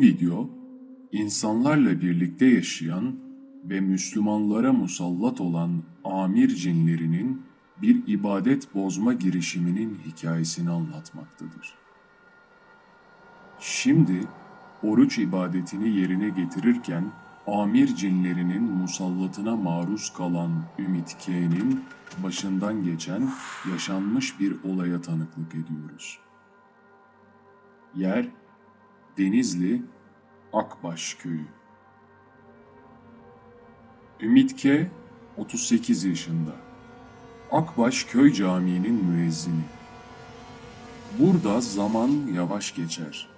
Bu video, insanlarla birlikte yaşayan ve Müslümanlara musallat olan amir cinlerinin bir ibadet bozma girişiminin hikayesini anlatmaktadır. Şimdi oruç ibadetini yerine getirirken amir cinlerinin musallatına maruz kalan Ümit K'nin başından geçen yaşanmış bir olaya tanıklık ediyoruz. Yer Denizli Akbaş Köyü. Ümit K 38 yaşında. Akbaş Köy Camii'nin müezzini. Burada zaman yavaş geçer.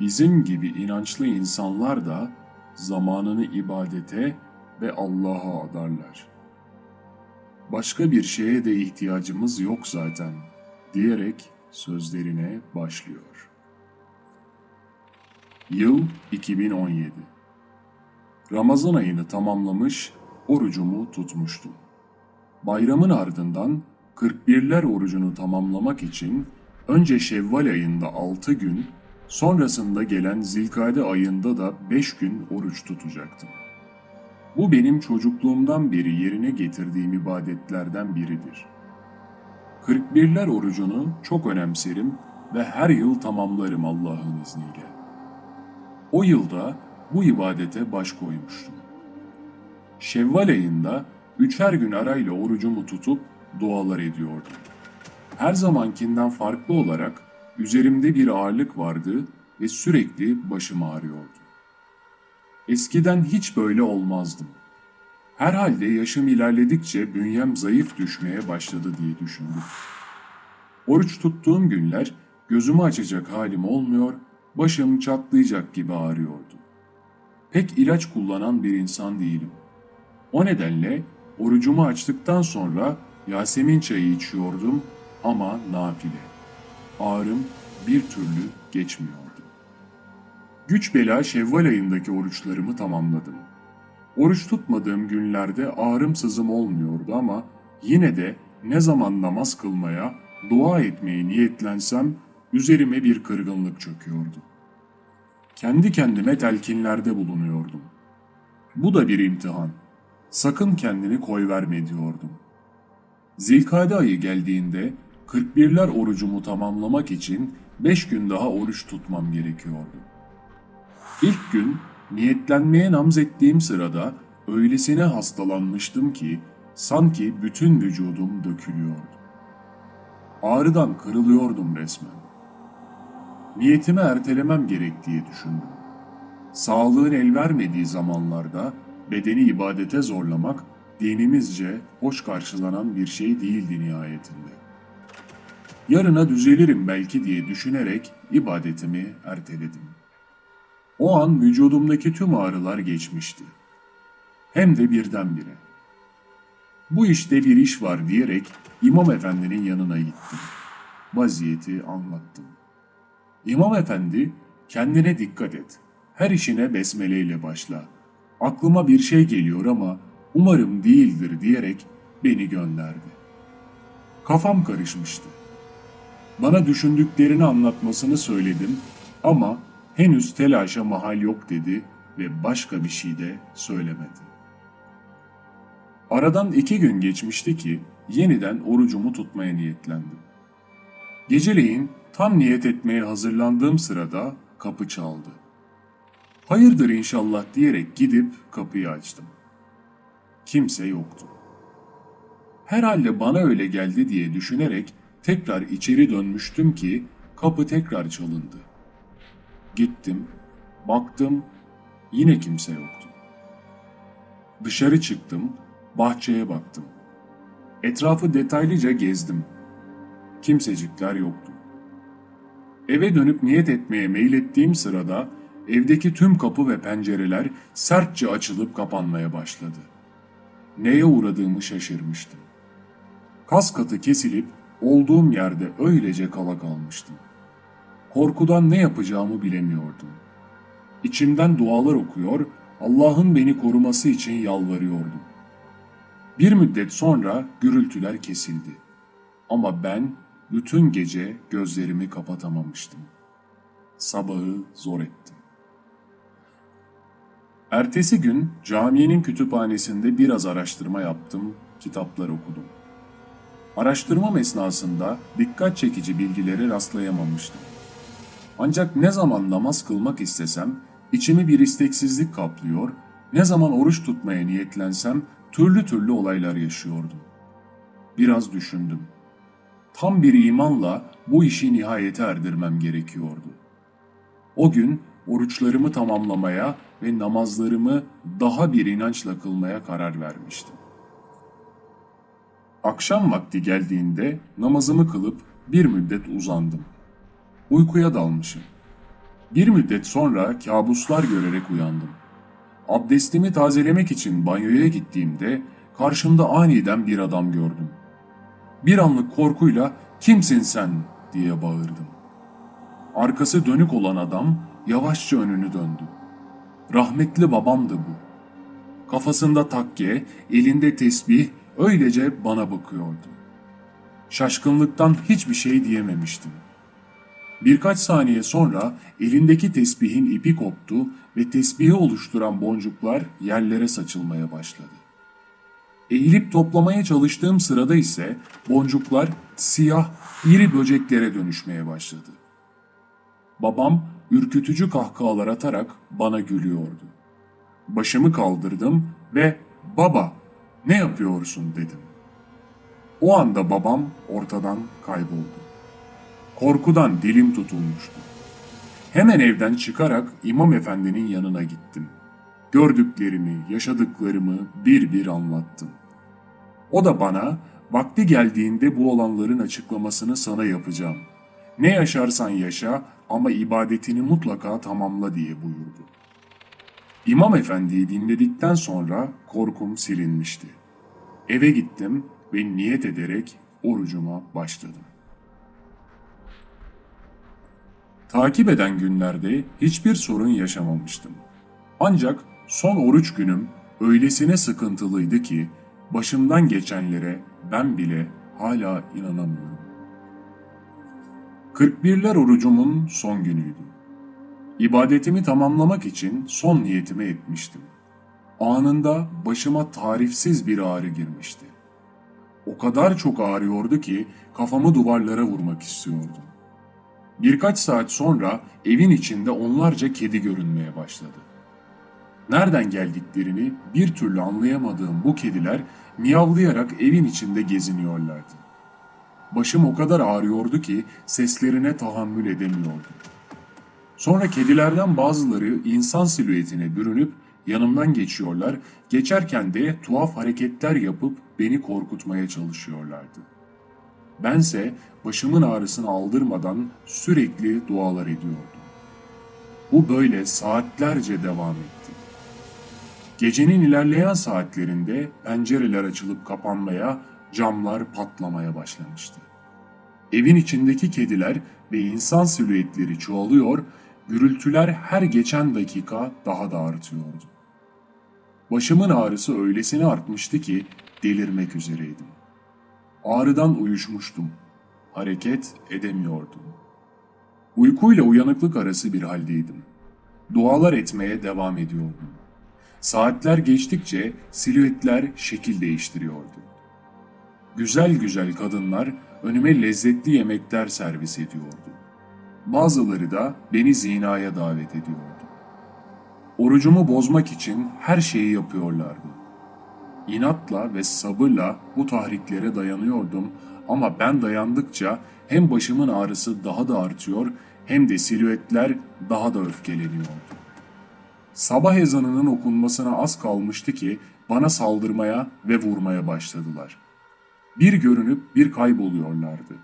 Bizim gibi inançlı insanlar da zamanını ibadete ve Allah'a adarlar. Başka bir şeye de ihtiyacımız yok zaten diyerek sözlerine başlıyor. Yıl 2017. Ramazan ayını tamamlamış, orucumu tutmuştum. Bayramın ardından 41'ler orucunu tamamlamak için önce Şevval ayında 6 gün, sonrasında gelen Zilkade ayında da 5 gün oruç tutacaktım. Bu benim çocukluğumdan beri yerine getirdiğim ibadetlerden biridir. 41'ler orucunu çok önemserim ve her yıl tamamlarım Allah'ın izniyle. O yılda bu ibadete baş koymuştum. Şevval ayında üçer gün arayla orucumu tutup dualar ediyordum. Her zamankinden farklı olarak üzerimde bir ağırlık vardı ve sürekli başım ağrıyordu. Eskiden hiç böyle olmazdım. Herhalde yaşım ilerledikçe bünyem zayıf düşmeye başladı diye düşündüm. Oruç tuttuğum günler gözümü açacak halim olmuyor, başım çatlayacak gibi ağrıyordu. Pek ilaç kullanan bir insan değilim. O nedenle orucumu açtıktan sonra Yasemin çayı içiyordum ama nafile. Ağrım bir türlü geçmiyordu. Güç bela Şevval ayındaki oruçlarımı tamamladım. Oruç tutmadığım günlerde ağrım sızım olmuyordu ama yine de ne zaman namaz kılmaya, dua etmeye niyetlensem üzerime bir kırgınlık çöküyordu. Kendi kendime telkinlerde bulunuyordum. Bu da bir imtihan. Sakın kendini koy verme diyordum. Zilkade ayı geldiğinde 41'ler orucumu tamamlamak için 5 gün daha oruç tutmam gerekiyordu. İlk gün niyetlenmeye namzettiğim sırada öylesine hastalanmıştım ki sanki bütün vücudum dökülüyordu. Ağrıdan kırılıyordum resmen. Niyetimi ertelemem gerek diye düşündüm. Sağlığın el vermediği zamanlarda bedeni ibadete zorlamak dinimizce hoş karşılanan bir şey değildi nihayetinde. Yarına düzelirim belki diye düşünerek ibadetimi erteledim. O an vücudumdaki tüm ağrılar geçmişti. Hem de birdenbire. Bu işte bir iş var diyerek İmam Efendi'nin yanına gittim. Vaziyeti anlattım. İmam Efendi, kendine dikkat et. Her işine besmele ile başla. Aklıma bir şey geliyor ama umarım değildir diyerek beni gönderdi. Kafam karışmıştı. Bana düşündüklerini anlatmasını söyledim ama henüz telaşa mahal yok dedi ve başka bir şey de söylemedi. Aradan iki gün geçmişti ki yeniden orucumu tutmaya niyetlendim. Geceleyin tam niyet etmeye hazırlandığım sırada kapı çaldı. Hayırdır inşallah diyerek gidip kapıyı açtım. Kimse yoktu. Herhalde bana öyle geldi diye düşünerek tekrar içeri dönmüştüm ki kapı tekrar çalındı. Gittim, baktım, yine kimse yoktu. Dışarı çıktım, bahçeye baktım. Etrafı detaylıca gezdim. Kimsecikler yoktu. Eve dönüp niyet etmeye meylettiğim sırada evdeki tüm kapı ve pencereler sertçe açılıp kapanmaya başladı. Neye uğradığımı şaşırmıştım. Kas katı kesilip olduğum yerde öylece kala kalmıştım. Korkudan ne yapacağımı bilemiyordum. İçimden dualar okuyor, Allah'ın beni koruması için yalvarıyordum. Bir müddet sonra gürültüler kesildi. Ama ben bütün gece gözlerimi kapatamamıştım. Sabahı zor ettim. Ertesi gün caminin kütüphanesinde biraz araştırma yaptım, kitaplar okudum. Araştırmam esnasında dikkat çekici bilgilere rastlayamamıştım. Ancak ne zaman namaz kılmak istesem içimi bir isteksizlik kaplıyor, ne zaman oruç tutmaya niyetlensem türlü türlü olaylar yaşıyordum. Biraz düşündüm. Tam bir imanla bu işi nihayete erdirmem gerekiyordu. O gün oruçlarımı tamamlamaya ve namazlarımı daha bir inançla kılmaya karar vermiştim. Akşam vakti geldiğinde namazımı kılıp bir müddet uzandım. Uykuya dalmışım. Bir müddet sonra kabuslar görerek uyandım. Abdestimi tazelemek için banyoya gittiğimde karşımda aniden bir adam gördüm. Bir anlık korkuyla kimsin sen diye bağırdım. Arkası dönük olan adam yavaşça önünü döndü. Rahmetli babamdı bu. Kafasında takke, elinde tesbih öylece bana bakıyordu. Şaşkınlıktan hiçbir şey diyememiştim. Birkaç saniye sonra elindeki tesbihin ipi koptu ve tesbihi oluşturan boncuklar yerlere saçılmaya başladı. Eğilip toplamaya çalıştığım sırada ise boncuklar siyah, iri böceklere dönüşmeye başladı. Babam ürkütücü kahkahalar atarak bana gülüyordu. Başımı kaldırdım ve "Baba, ne yapıyorsun?" dedim. O anda babam ortadan kayboldu. Korkudan dilim tutulmuştu. Hemen evden çıkarak İmam Efendi'nin yanına gittim. Gördüklerimi, yaşadıklarımı bir bir anlattım. O da bana vakti geldiğinde bu olanların açıklamasını sana yapacağım. Ne yaşarsan yaşa ama ibadetini mutlaka tamamla diye buyurdu. İmam Efendi'yi dinledikten sonra korkum silinmişti. Eve gittim ve niyet ederek orucuma başladım. Takip eden günlerde hiçbir sorun yaşamamıştım. Ancak son oruç günüm öylesine sıkıntılıydı ki başımdan geçenlere ben bile hala inanamıyorum. 41'ler orucumun son günüydü. İbadetimi tamamlamak için son niyetimi etmiştim. Anında başıma tarifsiz bir ağrı girmişti. O kadar çok ağrıyordu ki kafamı duvarlara vurmak istiyordum. Birkaç saat sonra evin içinde onlarca kedi görünmeye başladı. Nereden geldiklerini bir türlü anlayamadığım bu kediler miyavlayarak evin içinde geziniyorlardı. Başım o kadar ağrıyordu ki seslerine tahammül edemiyordum. Sonra kedilerden bazıları insan silüetine bürünüp yanımdan geçiyorlar, geçerken de tuhaf hareketler yapıp beni korkutmaya çalışıyorlardı. Bense başımın ağrısını aldırmadan sürekli dualar ediyordum. Bu böyle saatlerce devam etti. Gecenin ilerleyen saatlerinde pencereler açılıp kapanmaya, camlar patlamaya başlamıştı. Evin içindeki kediler ve insan silüetleri çoğalıyor, gürültüler her geçen dakika daha da artıyordu. Başımın ağrısı öylesine artmıştı ki delirmek üzereydim. Ağrıdan uyuşmuştum. Hareket edemiyordum. Uykuyla uyanıklık arası bir haldeydim. Dualar etmeye devam ediyordum. Saatler geçtikçe silüetler şekil değiştiriyordu. Güzel güzel kadınlar önüme lezzetli yemekler servis ediyordu. Bazıları da beni zinaya davet ediyordu. Orucumu bozmak için her şeyi yapıyorlardı. İnatla ve sabırla bu tahriklere dayanıyordum ama ben dayandıkça hem başımın ağrısı daha da artıyor hem de silüetler daha da öfkeleniyordu. Sabah ezanının okunmasına az kalmıştı ki bana saldırmaya ve vurmaya başladılar. Bir görünüp bir kayboluyorlardı.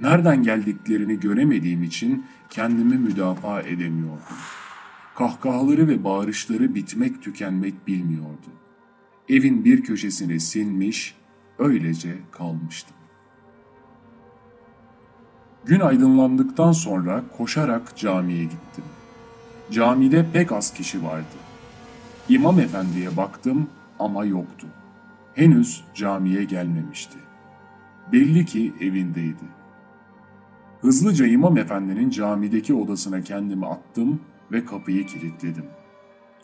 Nereden geldiklerini göremediğim için kendimi müdafaa edemiyordum. Kahkahaları ve bağırışları bitmek tükenmek bilmiyordu. Evin bir köşesine sinmiş, öylece kalmıştım. Gün aydınlandıktan sonra koşarak camiye gittim. Camide pek az kişi vardı. İmam efendiye baktım ama yoktu. Henüz camiye gelmemişti. Belli ki evindeydi. Hızlıca imam efendinin camideki odasına kendimi attım ve kapıyı kilitledim.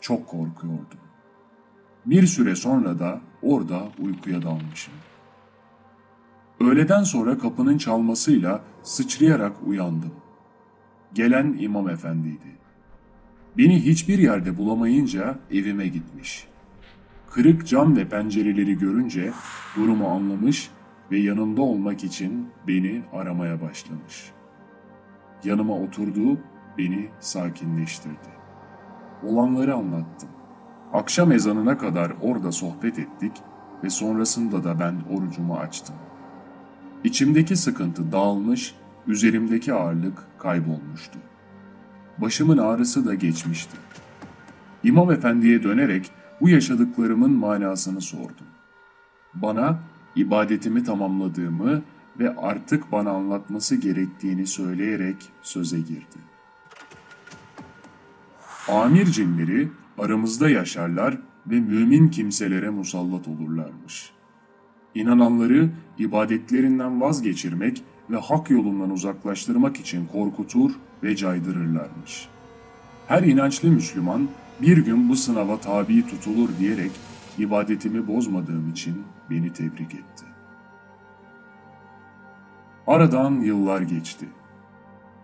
Çok korkuyordum. Bir süre sonra da orada uykuya dalmışım. Öğleden sonra kapının çalmasıyla sıçrayarak uyandım. Gelen imam efendiydi. Beni hiçbir yerde bulamayınca evime gitmiş. Kırık cam ve pencereleri görünce durumu anlamış ve yanında olmak için beni aramaya başlamış. Yanıma oturdu, beni sakinleştirdi. Olanları anlattım. Akşam ezanına kadar orada sohbet ettik ve sonrasında da ben orucumu açtım. İçimdeki sıkıntı dağılmış, üzerimdeki ağırlık kaybolmuştu. Başımın ağrısı da geçmişti. İmam efendiye dönerek bu yaşadıklarımın manasını sordum. Bana ibadetimi tamamladığımı ve artık bana anlatması gerektiğini söyleyerek söze girdi. Amir cinleri aramızda yaşarlar ve mümin kimselere musallat olurlarmış. İnananları ibadetlerinden vazgeçirmek ve hak yolundan uzaklaştırmak için korkutur ve caydırırlarmış. Her inançlı Müslüman bir gün bu sınava tabi tutulur diyerek ibadetimi bozmadığım için beni tebrik etti. Aradan yıllar geçti.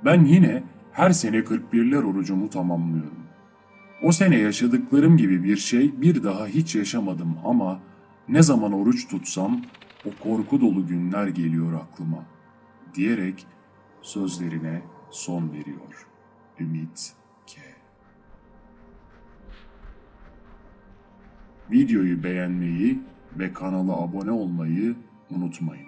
Ben yine her sene 41'ler orucumu tamamlıyorum. O sene yaşadıklarım gibi bir şey bir daha hiç yaşamadım ama ne zaman oruç tutsam o korku dolu günler geliyor aklıma diyerek sözlerine son veriyor. Ümit K. Videoyu beğenmeyi ve kanala abone olmayı unutmayın.